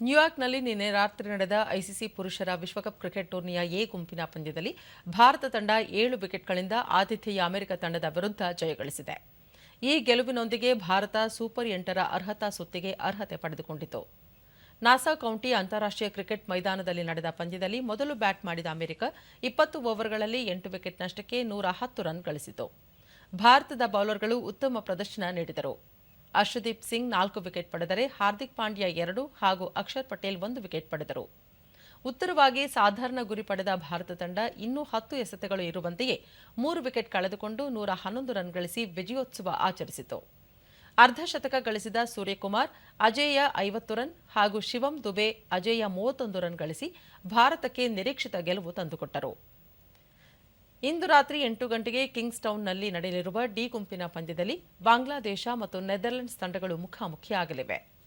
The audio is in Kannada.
ನ್ಯೂಯಾರ್ಕ್ನಲ್ಲಿ ನಿನ್ನೆ ರಾತ್ರಿ ನಡೆದ ಐಸಿಸಿ ಪುರುಷರ ವಿಶ್ವಕಪ್ ಕ್ರಿಕೆಟ್ ಟೂರ್ನಿಯ ಎ ಗುಂಪಿನ ಪಂದ್ಯದಲ್ಲಿ ಭಾರತ ತಂಡ ಏಳು ವಿಕೆಟ್ಗಳಿಂದ ಆತಿಥೇಯ ಅಮೆರಿಕ ತಂಡದ ವಿರುದ್ಧ ಜಯಗಳಿಸಿದೆ ಈ ಗೆಲುವಿನೊಂದಿಗೆ ಭಾರತ ಸೂಪರ್ ಎಂಟರ ಅರ್ಹತಾ ಸುತ್ತಿಗೆ ಅರ್ಹತೆ ಪಡೆದುಕೊಂಡಿತು. ನಾಸಾ ಕೌಂಟಿ ಅಂತಾರಾಷ್ಟ್ರೀಯ ಕ್ರಿಕೆಟ್ ಮೈದಾನದಲ್ಲಿ ನಡೆದ ಪಂದ್ಯದಲ್ಲಿ ಮೊದಲು ಬ್ಯಾಟ್ ಮಾಡಿದ ಅಮೆರಿಕ ಇಪ್ಪತ್ತು ಓವರ್ಗಳಲ್ಲಿ ಎಂಟು ವಿಕೆಟ್ ನಷ್ಟಕ್ಕೆ ನೂರ ಹತ್ತು ರನ್ ಗಳಿಸಿತು. ಭಾರತದ ಬೌಲರ್ಗಳು ಉತ್ತಮ ಪ್ರದರ್ಶನ ನೀಡಿದರು. ಅರ್ಷದೀಪ್ ಸಿಂಗ್ ನಾಲ್ಕು ವಿಕೆಟ್ ಪಡೆದರೆ ಹಾರ್ದಿಕ್ ಪಾಂಡ್ಯ ಎರಡು ಹಾಗೂ ಅಕ್ಷರ್ ಪಟೇಲ್ ಒಂದು ವಿಕೆಟ್ ಪಡೆದರು. ಉತ್ತರವಾಗಿ ಸಾಧಾರಣ ಗುರಿ ಪಡೆದ ಭಾರತ ತಂಡ ಇನ್ನೂ ಹತ್ತು ಎಸೆತಗಳು ಇರುವಂತೆಯೇ ಮೂರು ವಿಕೆಟ್ ಕಳೆದುಕೊಂಡು ನೂರ ಹನ್ನೊಂದು ರನ್ ಗಳಿಸಿ ವಿಜಯೋತ್ಸವ ಆಚರಿಸಿತು. ಅರ್ಧ ಶತಕ ಗಳಿಸಿದ ಸೂರ್ಯಕುಮಾರ್, ಅಜೇಯ ಐವತ್ತು ರನ್ ಹಾಗೂ ಶಿವಂ ದುಬೆ ಅಜೇಯ ಮೂವತ್ತೊಂದು ರನ್ ಗಳಿಸಿ ಭಾರತಕ್ಕೆ ನಿರೀಕ್ಷಿತ ಗೆಲುವು ತಂದುಕೊಟ್ಟರು. ಇಂದು ರಾತ್ರಿ ಎಂಟು ಗಂಟೆಗೆ ಕಿಂಗ್ಸ್ ಟೌನ್ನಲ್ಲಿ ನಡೆಯಲಿರುವ ಡಿ ಗುಂಪಿನ ಪಂದ್ಯದಲ್ಲಿ ಬಾಂಗ್ಲಾದೇಶ ಮತ್ತು ನೆದರ್ಲೆಂಡ್ಸ್ ತಂಡಗಳು ಮುಖಾಮುಖಿಯಾಗಲಿವೆ.